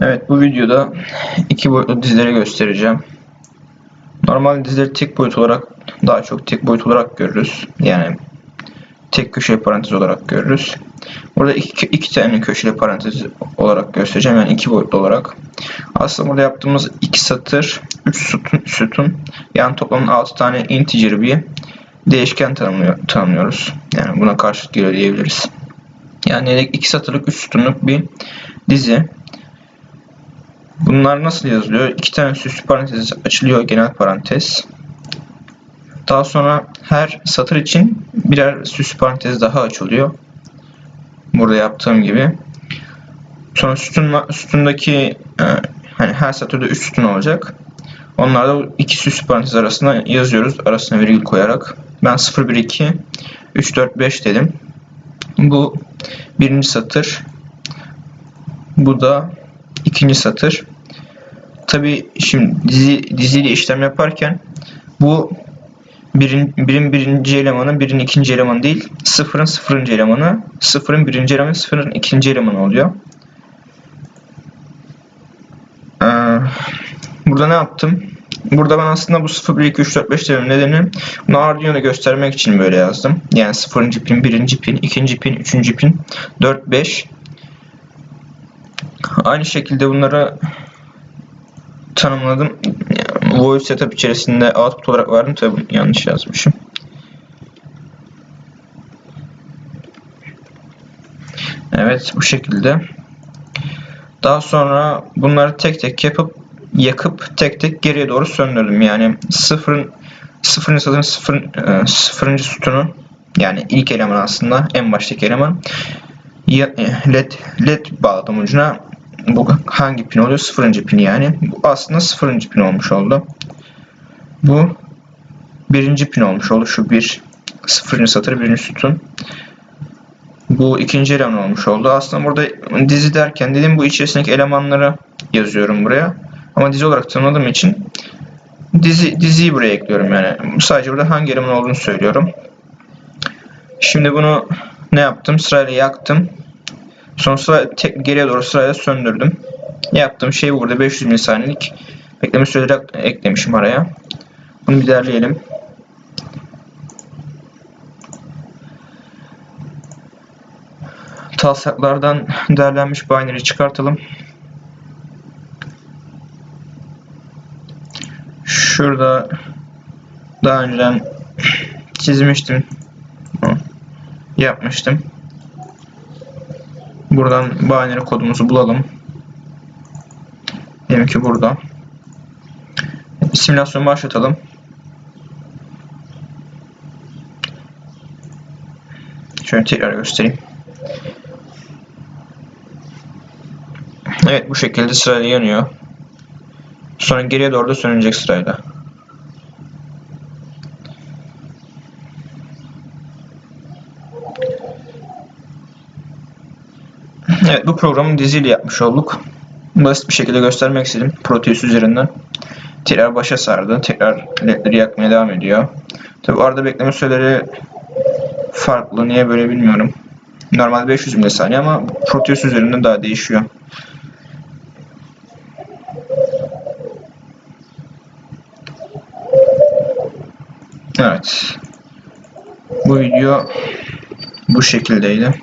Evet bu videoda iki boyutlu dizileri göstereceğim. Normal dizileri tek boyut olarak daha çok tek boyut olarak görürüz. Yani tek köşeli parantez olarak görürüz. Burada iki, iki tane köşeli parantez olarak göstereceğim. Yani iki boyutlu olarak. Aslında burada yaptığımız iki satır, üç sütun, sütun yani toplamda altı tane integer bir değişken tanımlıyor, tanımlıyoruz. Yani buna karşılık geliyor diyebiliriz. Yani iki satırlık, üç sütunluk bir dizi. Bunlar nasıl yazılıyor? İki tane süslü parantez açılıyor genel parantez. Daha sonra her satır için birer süslü parantez daha açılıyor. Burada yaptığım gibi. Sonra sütun, sütundaki e, hani her satırda 3 sütun olacak. Onlarda iki süslü parantez arasında yazıyoruz. Arasına virgül koyarak. Ben 0, 1, 2, 3, 4, 5 dedim. Bu birinci satır. Bu da ikinci satır. Tabi şimdi dizi, diziyle işlem yaparken bu birin, birin birinci elemanı birin ikinci elemanı değil sıfırın sıfırıncı elemanı sıfırın birinci elemanı sıfırın ikinci elemanı oluyor. Ee, burada ne yaptım? Burada ben aslında bu 0, 1, 2, 3, 4, 5 dememin nedeni bunu Arduino'da göstermek için böyle yazdım. Yani 0. pin, 1. pin, 2. pin, 3. pin, 4, 5. Aynı şekilde bunları tanımladım. Voice setup içerisinde output olarak verdim. Tabi yanlış yazmışım. Evet bu şekilde. Daha sonra bunları tek tek yapıp yakıp tek tek geriye doğru söndürdüm. Yani sıfırın sıfırıncı satırın sıfır, e, sıfırıncı sütunu yani ilk eleman aslında en baştaki eleman led, led bağladım ucuna bu hangi pin oluyor? Sıfırıncı pin yani. Bu aslında sıfırıncı pin olmuş oldu. Bu birinci pin olmuş oldu. Şu bir sıfırıncı satır birinci sütun. Bu ikinci eleman olmuş oldu. Aslında burada dizi derken dedim bu içerisindeki elemanları yazıyorum buraya. Ama dizi olarak tanımladığım için dizi diziyi buraya ekliyorum yani. Sadece burada hangi eleman olduğunu söylüyorum. Şimdi bunu ne yaptım? Sırayla yaktım. Sonra sıra, tek, geriye doğru sırayla söndürdüm. Yaptığım şey bu burada 500 milisaniyelik bekleme süreleri eklemişim araya. Bunu bir derleyelim. Taslaklardan derlenmiş binary çıkartalım. Şurada daha önceden çizmiştim. Yapmıştım. Buradan binary kodumuzu bulalım. Diyelim ki burada. Simülasyonu başlatalım. Şöyle tekrar göstereyim. Evet bu şekilde sırayla yanıyor. Sonra geriye doğru da sönecek sırayla. Evet bu programı diziyle yapmış olduk. Basit bir şekilde göstermek istedim Proteus üzerinden. Tekrar başa sardı. Tekrar ledleri yakmaya devam ediyor. Tabi arada bekleme süreleri farklı. Niye böyle bilmiyorum. Normal 500 milisaniye ama Proteus üzerinden daha değişiyor. Evet. Bu video bu şekildeydi.